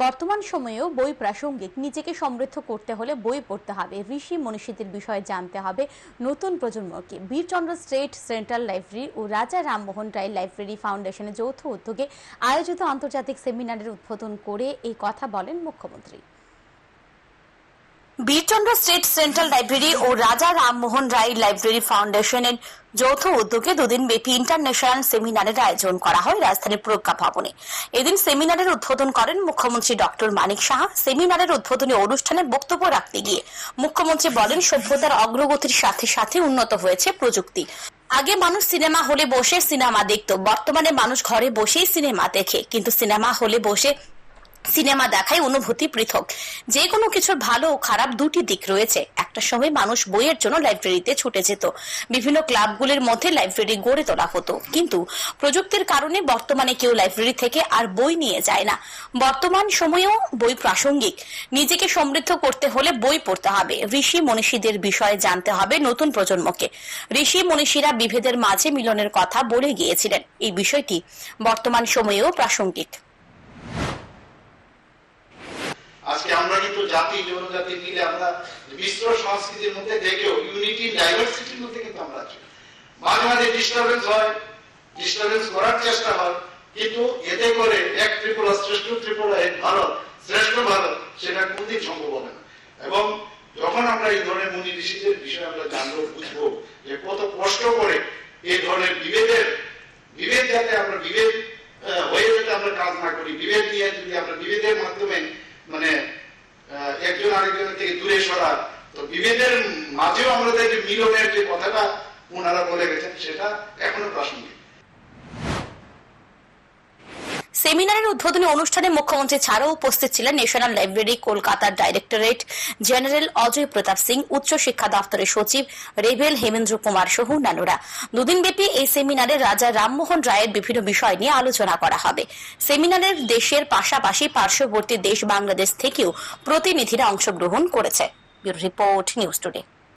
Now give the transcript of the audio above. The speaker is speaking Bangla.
বর্তমান সময়েও বই প্রাসঙ্গিক। নিজেকে সমৃদ্ধ করতে হলে বই পড়তে হবে। ঋষি মনীষীদের বিষয়ে জানতে হবে। নতুন প্রজন্মকে বীরচন্দ্র স্টেট সেন্ট্রাল লাইব্রেরি ও রাজা রামমোহন রায় লাইব্রেরি ফাউন্ডেশনের যৌথ উদ্যোগে আয়োজিত আন্তর্জাতিক সেমিনারের উদ্বোধন করে এই কথা বলেন মুখ্যমন্ত্রী। বীরচন্দ্র স্টেট সেন্ট্রাল লাইব্রেরি ও রাজা রামমোহন রায় লাইব্রেরি ফাউন্ডেশনের যৌথ উদ্যোগে দুদিন ব্যাপী ইন্টারন্যাশনাল সেমিনারের আয়োজন করা হয় রাজধানীর প্রজ্ঞা ভবনে। এদিন সেমিনারের উদ্বোধন করেন মুখ্যমন্ত্রী ডক্টর মানিক সাহা। সেমিনারের উদ্বোধনী অনুষ্ঠানে বক্তব্য রাখতে গিয়ে মুখ্যমন্ত্রী বলেন, সভ্যতার অগ্রগতির সাথে সাথে উন্নত হয়েছে প্রযুক্তি। আগে মানুষ সিনেমা হলে বসে সিনেমা দেখতো, বর্তমানে মানুষ ঘরে বসেই সিনেমা দেখে। কিন্তু সিনেমা হলে বসে সিনেমা দেখায় অনুভূতি পৃথক। যে কোনো কিছুর ভালো ও খারাপ দুটি দিক রয়েছে। একটা সময় মানুষ বইয়ের জন্য লাইব্রেরিতে ছুটে যেত। বিভিন্ন ক্লাবগুলির মধ্যে লাইব্রেরি গড়ে তোলা হতো। কিন্তু প্রযুক্তির কারণে বর্তমানে কেউ লাইব্রেরি থেকে আর বই নিয়ে যায় না। বর্তমান সময়েও বই প্রাসঙ্গিক। নিজেকে সমৃদ্ধ করতে হলে বই পড়তে হবে। ঋষি মনীষীদের বিষয়ে জানতে হবে নতুন প্রজন্মকে। ঋষি মনীষীরা বিভেদের মাঝে মিলনের কথা বলে গিয়েছিলেন। এই বিষয়টি বর্তমান সময়েও প্রাসঙ্গিক। আজকে আমরা কিন্তু জাতি, জনজাতি মিলে আমরা মিশ্র সংস্কৃতির মধ্যে দেখেও ইউনিটি ডাইভার্সিটির মধ্যে কিন্তু আমরা আছি। মাঝে মাঝে ডিস্টারবেন্স হয় ডিস্টারবেন্স করার চেষ্টা হয়, কিন্তু এতে করে এক ত্রিপুরা, শ্রেষ্ঠ ত্রিপুরা, এক ভারত, শ্রেষ্ঠ ভারত, সেটা কোনদিন সম্ভব হবে না। এবং যখন আমরা এই ধরনের মুনি ঋষিদের বিষয়ে আমরা জানব, বুঝব, যে কত কষ্ট করে এই ধরনের বিভেদের, বিভেদ যাতে আমরা বিভেদ হয়ে যাতে আমরা কাজ না করি, বিভেদ নিয়ে যদি আমরা বিভেদের মাধ্যমে মানে আরেকজনের থেকে দূরে সরা তো বিভেদের মাঝেও আমরা যে মিলনের যে কথাটা ওনারা বলে গেছেন, সেটা এখনও প্রাসঙ্গিক। সেমিনারের উদ্বোধনী অনুষ্ঠানে মুখ্যমন্ত্রী ছাড়াও উপস্থিত ছিলেন ন্যাশনাল লাইব্রেরি কলকাতার ডাইরেক্টরেট জেনারেল অজয় প্রতাপ সিং, উচ্চ শিক্ষা দপ্তরের সচিব রেভেল হেমেন্দ্র কুমার সহ অন্যান্যরা। দুদিনব্যাপী এই সেমিনারে রাজা রামমোহন রায়ের বিভিন্ন বিষয় নিয়ে আলোচনা করা হবে। সেমিনারের দেশের পাশাপাশি পার্শ্ববর্তী দেশ বাংলাদেশ থেকেও প্রতিনিধিরা অংশগ্রহণ করেছে। Report, news today.